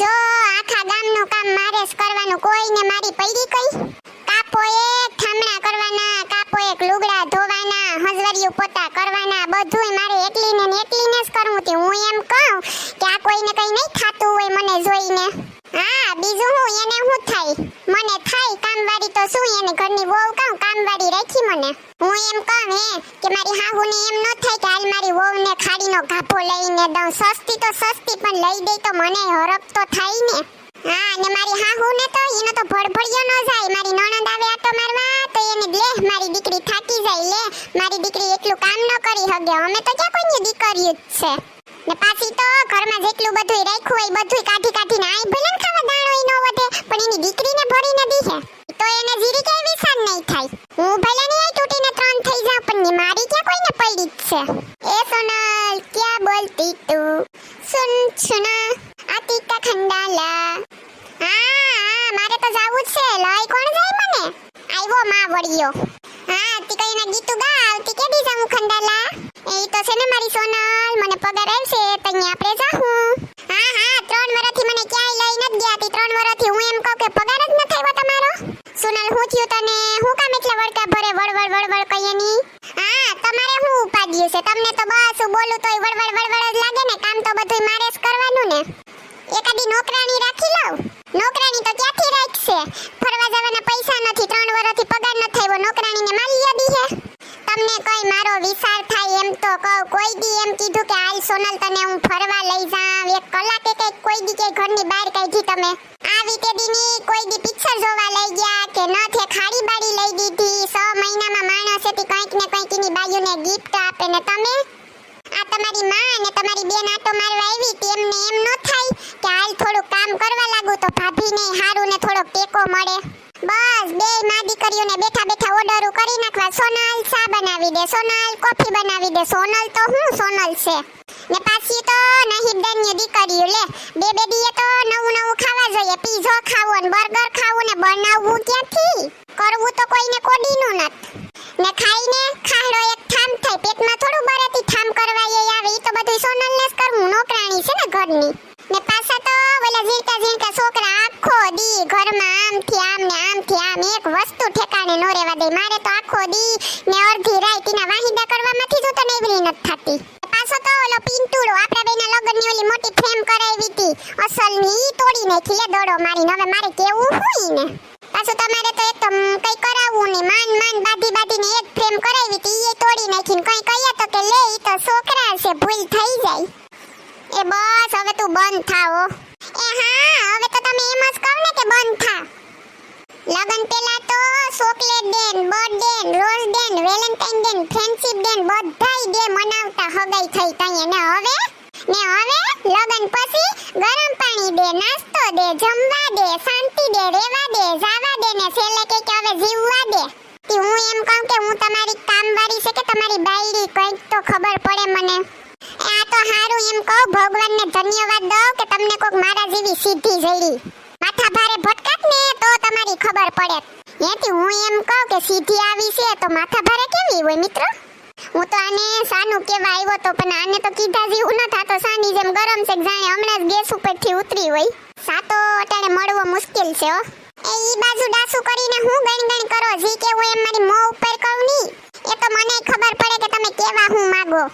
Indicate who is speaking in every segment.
Speaker 1: જો આખા ગામનું કામ મારે જ કરવાનું, કોઈને મારી પૈડી કઈ? કાપો એક ઠામણા કરવાના, કાપો એક લુગડા ધોવાના હજવરિયું પોતા કરવાના, બધુંય મારે એકલીને ને એકલીને જ કરવું તી હું એમ કહું કે આ કોઈને કંઈ નહીં ખાતું હોય મને જોઈને હા બીજું હું એને હું થાય મને થાય કામવાળી તો શું એને ઘરની વહુ કામ કામવાળી રાખી મને? હું એમ કહું હે કે મારી હાહુને એમ ન થાય કે હાલ મારી વહુને ખાડીનો ગાભો લઈને દઉં. સસ્તી તો સસ્તી, પણ લઈ દે તો મને હરખ તો થાય ને. હા ને મારી હાહુને તો એનો તો ભડભડિયો ન જાય. મારી નણંદ આવે આટો મારવા, તો એને લે મારી દીકરી થાકી જાય લે. મારી દીકરી એટલું કામ ન કરી હગે. અમે તો ક્યાં કોઈની દીકરી જ છે? ને પાછી તો ઘરમાં જેટલું બધું રાખ્યું હોય બધું કાઢી કાઢીને આઈ ભલે ખાવા દાણોય ન વધે, પણ એની દીકરીને ભરીને દીહે તો એને જીરી કે વિસાન નહીં થાય. હું ભલે નહીં આઈ તૂટીને ત્રણ થઈ જાઉં, પણ મારી ક્યાં કોઈને પડી જ છે? એ સોનલ, ક્યાં બોલતી તું? સુન, સુના આતી કા ખંડાલા. હા હા, મારે તો જાવું છે. લઈ કોણ જાય મને? આવ્યો માં વળ્યો. હા, તી કઈ ના ગીતું ગા, આવતી કે દી જાઉં ખંડાલા? એ તો છે ને મારી સોનલ, મને પગાર આવશે તઈ આપણે જાહું હા હા ત્રણ વર્ષથી મને ક્યાંય લઈ નથી ગયા તી ત્રણ વર્ષથી હું એમ કહું કે પગાર જ નથી આવ્યો તમારો સોનલ હું થયું તને હું કામ એટલા વળકા ભરે વળવળ વળવળ કહીએ ની હા તમારે હું ઉપાડ્યું છે તમને તો બસ હું બોલું તોય વળવળ વળવળ જ લાગે ને કામ તો બધુંય મારે જ કરવાનું ને એકાદી નોકરાણી રાખી લઉં નોકરાણી તો ક્યાંથી રાખશે? ફરવા જવાના પૈસા નથી, ત્રણ વર્ષથી પગાર ન થયો નોકરાણીને મારી યાદી હે તમને કઈ મારો વિચાર થાય એમ તો કહું, કોઈ દી એમ કીધું કે હાલ સોનલ તને હું ફરવા લઈ જાઉં, એક કલાકે કઈ કોઈ દી કે ઘરની બહાર કાઢી તમે. આવી તે દીની કોઈ દી પિક્ચર જોવા લઈ ગયા કે ન થે, ખાડી બાડી લઈ દીધી, સો મહિનામાં માણસેથી કંઈક ને કંઈક એની બાયુને ગિફ્ટ આપે ને તમે? આ તમારી માં અને તમારી બેન આટો મારવા આવી તેમને એમ ન થાય? કે હાલ થોડું કામ કરવા લાગુ તો ભાભીને હારું ને થોડોક ટેકો મળે. બસ, બે માં દીકરીઓને બેઠા બેઠા ઓર્ડર કરી નાખવા. સોનલ ચા બનાવી દે, સોનલ કોફી બનાવી દે. સોનલ તો હું, સોનલ છે. ને પાછી તો નહીં દન્ય દીકરીઓ, લે, બે બેદીએ તો નવું નવું ખાવા જોઈએ. પીઝો ખાવો ને બર્ગર ખાવું ને બનાવવું ક્યાંથી? કરવું તો કોઈને કોડીનું નથી. ને ખાઈને ખાડો એક ઠામ થાય. પેટમાં થોડું બરાતી ઠામ કરવા એ આવે. એ તો બધું સોનલને જ કરવું. નોકરાણી છે ને ઘરની. ને પાછા તો ઓલા ઝીણકા ઝીણકા છોકરા આખો દી ઘરમાં આમથી આમ ને આમથી આમ એક વસ્તુ ઠેકાણે નો રહેવા દે. મારે તો આખો દી ને અડધી રાત એના વાહિદા કરવામાંથી જ તો નેવરી નથી થતી. પાછો તો ઓલો પિંટુડો આપણા બેના લગ્નની ઓલી મોટી ફ્રેમ કરાવી હતી. અસલની ઈ તોડી નાખી લે દોડો મારીને. હવે મારે કેવું હોય ને? પાછું તમારે તો એક તો કઈ કરાવવું નહીં. માન માન બાધી, બાધીને એક ફ્રેમ કરાવી હતી. ઈ તોડી નાખીને કઈ કહીએ તો કે લે, ઈ તો છોકરા છે, ભૂલ થઈ જાય. એ બસ, હવે તું બંધ થાઓ એ હા, હવે તો તમે એમ જ કહો ને કે બંધ થા. લગન પેલા તો chocolate day birthday rose day valentine day friendship day બધાય ડે મનાવતા હગાઈ થઈ તઈએ. ને હવે? ને હવે? લગન પછી ગરમ પાણી દે, નાસ્તો દે, જમવા દે, શાંતિ દે રેવા દે, જાવા દે ને છેલ્લે કે કે હવે જીવવા દે. હું એમ કહું કે હું તમારી કામવાળી છે કે તમારી બાયડી, કંઈક તો ખબર પડે મને. તો એમ કહું, ભગવાનને ધન્યવાદ દો કે તમને કોક મારા જેવી સીધી જડી માથા ભારે ભટકાત ને તો તમારી ખબર પડે. એથી હું એમ કહું કે સીધી આવી છે તો માથા ભારે કેવી હોય મિત્રો? હું તો આને સાનું કેવા આવ્યો તો પણ આને તો કીધા જેવું ન થાતો. સાની જેમ ગરમ છે જાણે હમણાં જ ગેસ ઉપરથી ઉતરી હોય. સાતો અટાણે મળવો મુશ્કેલ છે હો. એ ઈ બાજુ ડાસુ કરીને હું ગણ ગણ કરો, જી કે હું એમ મારી મોં ઉપર કહું ની. એ તો મને ખબર પડે કે તમે કેવા હું માગો.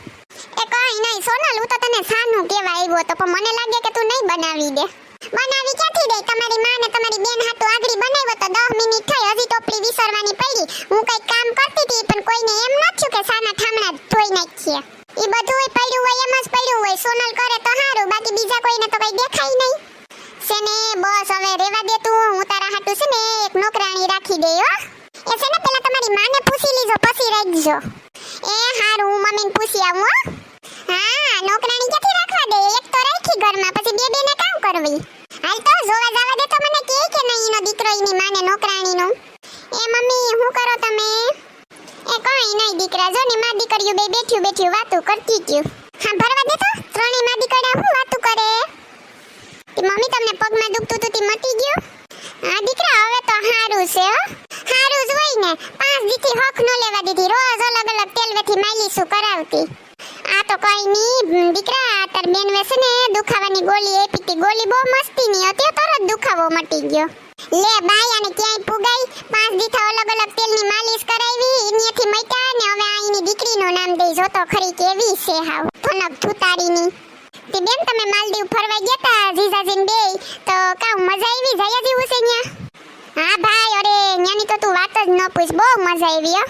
Speaker 1: કઈ નહીં. સોનલ, હું તો તને સાનું કેવા આવ્યો તો પણ મને લાગે કે તું નહીં બનાવી દે. બનાવી ક્યાંથી દે? તમારી માં ને તમારી બેન હાટુ આગળી બનાવ્યો તો 10 મિનિટ થઈ. હજી ટોપલી વિસરવાની પડી. હું કઈ કામ કરતી હતી, પણ કોઈને એમ ન થયું કે સાના ઠામણા ધોઈ નાખીએ. એ બધું પડ્યું હોય, એમ જ પડ્યું હોય. સોનલ કરે તો હારું, બાકી બીજા કોઈને તો કઈ દેખાય નહીં. છે ને બસ હવે રેવા દે તું. હું તારા હાટું છે ને એક નોકરાણી રાખી દે હો. એ છે ને, પેલા તમારી માને પૂછી લીજો પછી રાખજો. એ હારું, હું મમ્મીને પૂછી આવું, હા નોકરાણી ક્યાંથી રાખવા દે એક તો રાખી ઘરમાં પછી બે બેને કામ કરવી હાલ તો જોવા જવા દે તો મને કે કે નહીં એનો માને નોકરાણીનો. એ મમ્મી શું કરો તમે? એ કઈ નહીં દીકરા, જો ને માં બે બેઠ્યું બેઠ્યું વાતું કરતી ગયું. હા, ભરવા દે તો. ત્રણેયમાં દીકરા હું વાતું કરે? મમ્મી તમને પગમાં દુખતું હતું તે મટી ગયું? હા, દીકરા, હવે તો હારું છે, હો. જ હોય ને. પાંચ દીથી હક ન લેવા દીધી. રોજ અલગ અલગ તેલ વેથી માલિશો કરાવતી? આ તો કઈ નહીં દીકરા તાર બેન વેસે ને, દુખાવાની ગોળી આપી ગોલી બહુ મસ્તી ની હતી તરત દુખાવો મટી ગયો. લે બાઈ અને ક્યાંય પુગાઈ? પાંચ દીથા અલગ અલગ તેલની માલિશ કરાવી એનીથી મટ્યા ને હવે આ એની દીકરીનું નામ દઈ જો તો ખરી કેવી છે હાવ. થનક થુતારીની તે બેન, તમે માલદીવ ફરવા ગયા તા જીજાજીન બે? તો કાઉ મજા આવી? જાય જેવું છે ન્યા? હા ભાઈ, અરે, ન્યાની તો તું વાત જ ન પૂછ, બહુ મજા આવી, હો.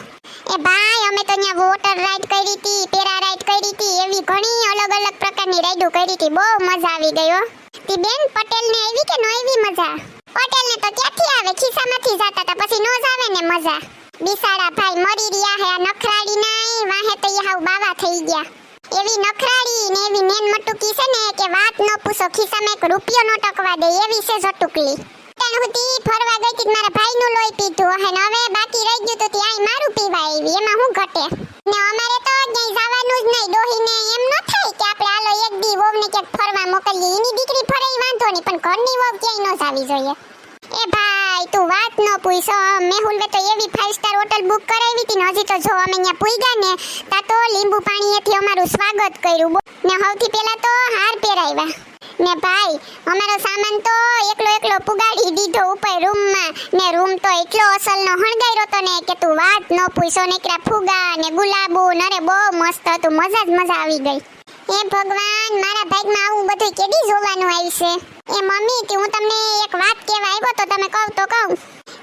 Speaker 1: એ ભાઈ, અમે તો ન્યા વોટર રાઈડ કરી હતી પેરા રાઈડ કરી હતી એવી ઘણી અલગ અલગ પ્રકારની રાઇડો કરી હતી બહુ મજા આવી ગઈ, હો. તી બેન પટેલ ને આવી કે નો આવી મજા? પટેલ ને તો ક્યાંથી આવે? ખિસ્સામાંથી જાતા તા, પછી નો આવે ને મજા. બિસાડા ભાઈ મરી રહ્યા હે, આ નખરાડી નાઈ વાહે તો ઈ હાવ બાવા થઈ ગયા. એવી નખરાડી ને એવી નેન મટુકી છે ને કે વાત ન પૂછો, ખિસ્સામાં એક રૂપિયો નો ટકવા દે, એવી છે જટુકલી ત્યાં સુધી ફરવા ગઈ હતી મારા ભાઈનું લોહી પીધું. હે હવે બાકી રહી ગયું તો ત્યાં મારું પીવા આવી. એમાં હું ઘટે? ને અમારે તો ક્યાંય જવાનું જ નહીં. ડોહીને એમ ન થાય કે આપણે હાલો એક દી વહુને ક્યાંક ફરવા મોકલીએ. એની દીકરી ફરે વાંધો નહીં, પણ ઘરની વહુ ક્યાંય ન જાવી જોઈએ. એ ભાઈ, તું વાત ન પૂછો. મેહુલવે તો એવી ફાઇવ સ્ટાર હોટલ બુક કરાવી હતી ને હજી તો જો અમે અહીંયા પૂગ્યા ને તા તો લીંબુ પાણીએથી અમારું સ્વાગત કર્યું. ને સૌથી પહેલા તો હાર પહેરાવ્યા. ને ભાઈ, અમારો સામાન તો એકલો એકલો પુગાડી દીધો ઉપર રૂમમાં. ને રૂમ તો એટલો અસલનો હણગાયરો તો ને કે તું વાત ન પૂછો, નીકળ્યા ફુગા ને ગુલાબો નરે બહુ મસ્ત હતું, મજા જ મજા આવી ગઈ. એ ભગવાન, મારા ભાગમાં આવું બધું કેદી જોવાનું આવશે એ મમ્મી કે હું તમને એક વાત કહેવા આવ્યો તો તમે કહો તો કહું.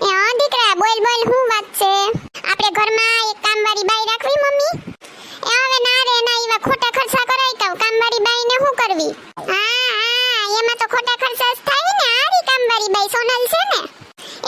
Speaker 1: એ હા, દીકરા, બોલ બોલ શું વાત છે આપણે ઘરમાં એક કામવાળી બાઈ રાખવી મમ્મી એ હવે ના રે ના એવા ખોટા ખર્ચા કરાય તો કામવાળી બાઈને શું કરવી હા હા એમાં તો ખોટા ખર્ચા જ થાય ને આરી કામવાળી બાઈ સોનલ છે ને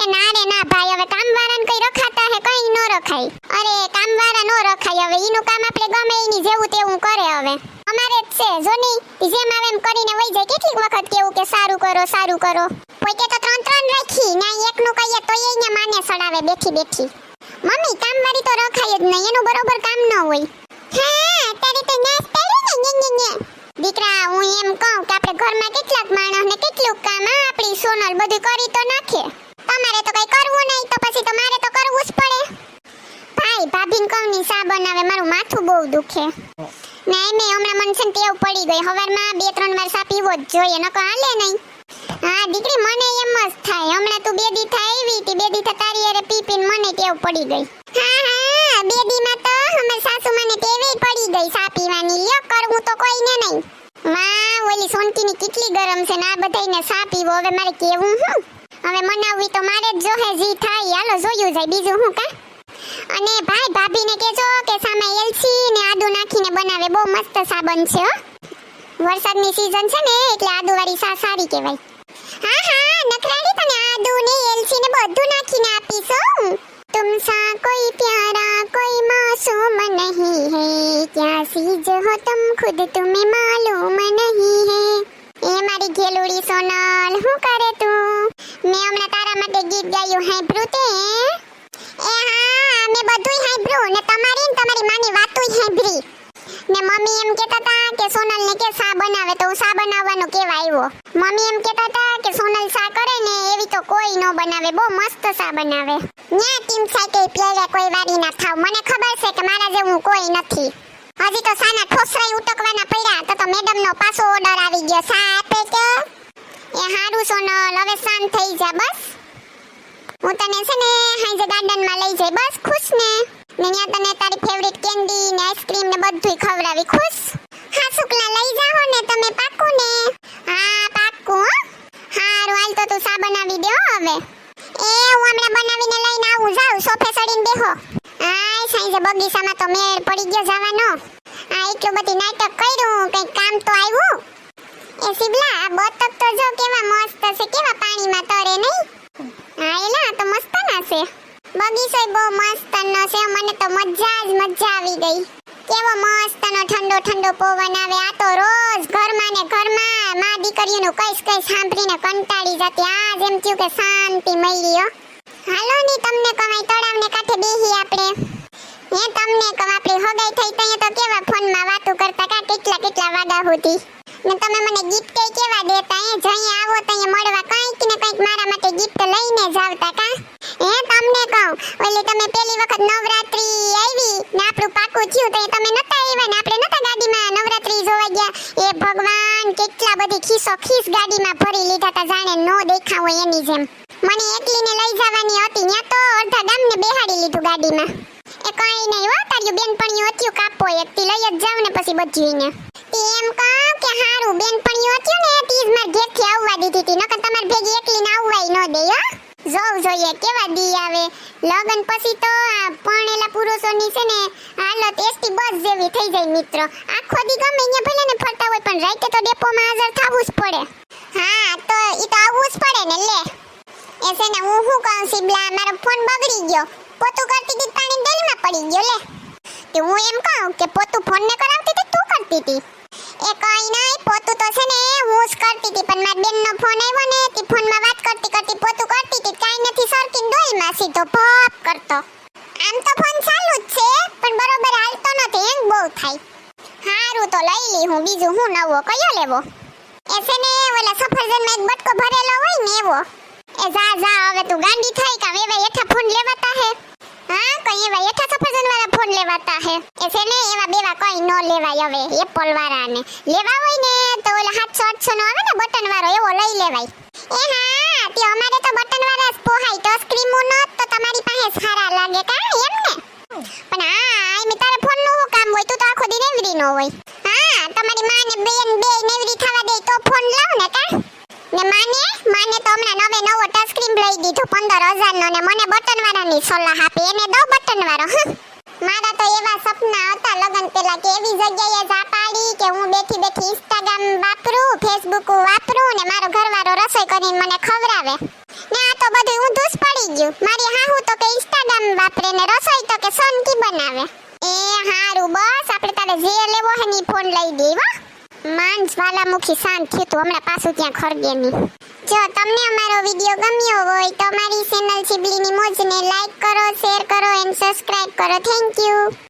Speaker 1: એ ના રે ના ભાઈ હવે કામવાળાને કઈ રખાતા હે, કઈ ન રખાય. અરે, કામવાળા નો રખાય હવે. ઈનું કામ આપણે ગમે એની જેવું તેવું કરે હવે. અમારે જ છે જો ની જેમ આવે એમ કરીને વઈ જાય. કેટલીક વખત કેવું કે સારું કરો સારું કરો. પોતે તો ત્રણ ત્રણ રાખી ને એકનું કહીએ તો એને માને સડાવે, બેઠી બેઠી. મમ્મી, કામવાળી તો રખાય જ નહીં, એનું બરોબર કામ ન હોય. હા તારે તો નાશ પાડ્યો ને ને દીકરા, હું એમ કહું કે આપણે ઘરમાં કેટલાક માણસને કેટલું કામ આપણી સોનલ બધું કરી તો નાખે. તમારે તો કઈ કરવું નહીં, તો પછી તો મારે તો કરવું જ પડે ભાઈ ભાભીને કહું ની બનાવે, મારું માથું બહુ દુખે. નહીં મેં હમણાં મને છે ને ટેવ પડી ગઈ. હવારમાં બે, ત્રણ વાર સા પીવો જ જોઈએ નકો હાલે નહીં. હા, દીકરી, મને એમ જ થાય. હમણાં તું બે દી થાય એવી હતી. બે દી તારી અરે પી, પીને મને ટેવ પડી ગઈ. હા હા બે દીમાં તો અમાર સાસુ મને ટેવે પડી ગઈ સા પીવાની. લ્યો, કરવું તો કોઈને નહીં. વાહ, ઓલી સોનકીની કેટલી ગરમ છે ને આ બધાયને સા પીવો. હવે મારે કેવું હું? હવે મનાવવી તો મારે જ જોહે જી થાય. હાલો, જોયું જાય. બીજું હું કા? અને ભાઈ ભાભીને કહેજો કે સામે એલચી ને આદુ નાખીને બનાવે. બહુ મસ્ત સાબન છે વરસાદની સીઝન છે ને, એટલે આદુવાળી સા સારી કહેવાય. હા હા નખરાડી તને આદુ ને એલચી ને બધું નાખીને આપીશું તુમ કોઈ પ્યારા, કોઈ માસૂમ નહીં હે. ક્યાં સીજ હો તમ ખુદ તુમે માલૂમ નહીં હે. એ મારી ઘેલુડી સોનલ, હું કરે તું? મેં હમણાં તારા માટે ગીત ગાયું, હે પ્રુતે એ હા મે બધુંય હાંભળ્યું ને તમારી ને તમારી માની વાતોય હાંભળી ને મમ્મી એમ કહેતા હતા કે સોનલ ને કે સા બનાવે તો સા બનાવવાનું કેવા આવ્યો. મમ્મી એમ કહેતા હતા કે સોનલ સા કરે ને એવી તો કોઈ ન બનાવે, બહુ મસ્ત સા બનાવે. ન્યા ટીમ સાઈકલ પ્લેયર કોઈ વારી ના થાવ. મને ખબર છે કે મારા જેવું કોઈ નથી. હજી તો સાના ઠોસરાઈ ઉટકવાના પડ્યા તો તો મેડમ નો પાછો ઓર્ડર આવી ગયો. સા આપે કે? એ હારું સોનલ, હવે શાંત થઈ જા બસ. હું તને છે ને હાઈજે ગાર્ડનમાં લઈ જઈ. બસ, ખુશ ને? ને ત્યાં તને તારી ફેવરિટ કેન્ડી ને આઈસ્ક્રીમ ને બધું ખવડાવી. ખુશ? હા, શુક્લા, લઈ જાઓ ને તમે પાકું ને. હા, પાકું, હો. હારું, હાલ તો તું સા બનાવી દે હવે? એ, હું હમણાં બનાવીને લઈને આવું. જાઉં, સોફે ચડીને બેહો. આય સાંજે બગીચામાં તો મેળ પડી ગયો જવાનો. આ એટલું બધી નાટક કર્યું, કંઈક કામ તો આવ્યું. એ સિબલા આ બતક તો જો કેવા મસ્ત છે, કેવા પાણીમાં તરે નહીં? હા કઈસ સાંભળીને કંટાળી જતી આજ એમ કે શાંતિ મળી હો. હાલો ની, તમને કમાઈ તળાવને કાંઠે બેહી આપણે. હે, તમને કમ આપણી હગાઈ થઈ તઈએ તો કેવા ફોનમાં વાતો કરતા કેટલા કેટલા વાગા સુધી ને તમે મને ગિફ્ટ કઈ કેવા દેતા? હે જઈ આવો તો મળવા કંઈક ને કંઈક મારા માટે ગિફ્ટ લઈને જ આવતા કા? હે, તમને કહું. ઓલી તમે પેલી વખત નવરાત્રી આવી ને આપણું પાકું થયું તો તમે નતા આવ્યા ને આપણે નતા ગાડીમાં નવરાત્રી જોવા ગયા. એ ભગવાન કેટલા બધી ખીસો ખીસ ગાડીમાં ભરી લીધા હતા જાણે નો દેખાવ એની જેમ. મને એકલીને લઈ જવાની હતી, ત્યાં તો અડધા ગામને બેહાડી લીધું ગાડીમાં. એ કઈ નહીં હો, તારી બેનપણીઓ હતું કાપો એક તી લઈ જાવ ને પછી તે એમ કહું કે હારું, બેનપણીઓ હતું ને તીજ માર ઘેરથી આવવા દીધી હતી નકર તમાર ભેગી એકલીને આવવાય ન દે, હો. જોવું જોઈએ કેવા દી આવે. લગન પછી તો આ પરણેલા પુરુષોની છે ને, હાલત એસટી બસ જેવી થઈ જાય મિત્રો. આખો દી ગમે અહીંયા ભલે ને ફરતા હોય, પણ રાઈતે તો ડેપોમાં હાજર થવું જ પડે. હા, તો ઈ તો આવવું જ પડે ને, લે. એ છે ને, હું શું કહું સિબલા મારો ફોન બગડી ગયો. પોતું કરતી હતી પાણી ડેલીમાં પડી ગયો, લે. તે હું એમ કહું કે પોતું ફોન ને કરાવતી હતી તું કરતી હતી એ કઈ નહીં, પોતું તો છે ને, હું જ કરતી હતી પણ મારા બેનનો ફોન આવ્યો ને, તે ફોનમાં વાત કરતી કરતી પોતું કરતી હતી કાઈ નથી સરકી ડોલમાં સીધો ભપ કરતો. આમ તો ફોન ચાલુ જ છે, પણ બરોબર હાલતો નથી હેંગ બહુ થાય. હારું તો લઈ લી હું, બીજું હું નવો કયો લેવો? એ છે ને, ઓલા સફરજનમાં એક બટકો ભરેલો હોય ને એવો. એ જા જા, હવે તું ગાંડી થઈ, કા એવા એઠા ફોન લેવાતા હે? હા, કઈ એવા એઠા સફરજન વાળા ફોન લેવાતા હે. એ ને, એવા બેવા કઈ નો લેવાય હવે એપલ વાળાને લેવા હોય ને, તો ઓલા 700 800 નો આવે ને બટન વાળો એવો લઈ લેવાય. એ હા, તે અમારે તો બટન વાળા જ પોહાય, તો સ્ક્રીમો નો તો તમારી પાસે સારા લાગે કા, એમ ને? પણ હા એમ તારે ફોનનું કામ હોય? તું તો આખો દિન એવરી નો હોય. હા, તમારી માને બેન બે નેવરી થવા દે, તો ફોન લાવ ને કા. ને માને માને તો હમણાં નવે નવો ટચ લઈ દીધો પંદર હજાર નો મને બટન વાળાની સલાહ આપી, એને દો બટન વાળો મારા તો એવા સપના હતા લગન પેલા કે એવી જગ્યાએ જ પાડી કે હું બેઠી બેઠી ઇન્સ્ટાગ્રામ વાપરું ફેસબુક વાપરું ને મારો ઘરવાળો રસોઈ કરીને મને ખવડાવે. ને આ તો બધું ઊંધું જ પડી ગયું. મારી હાહુ તો કે ઇન્સ્ટાગ્રામ વાપરે ને રસોઈ તો કે સોનકી બનાવે. એ હારું બસ, આપણે તારે જે લેવો હે ની ફોન લઈ દેવા હો. માન જ્વાલામુખી શાંત થયું તું, હમણાં પાછું ત્યાં ખરગે નહીં. જો તમને અમારો વીડિયો ગમ્યો હોય તો અમારી ચેનલ ચીબલીની મોજને લાઈક કરો શેર કરો એન્ડ સબસ્ક્રાઇબ કરો. Thank you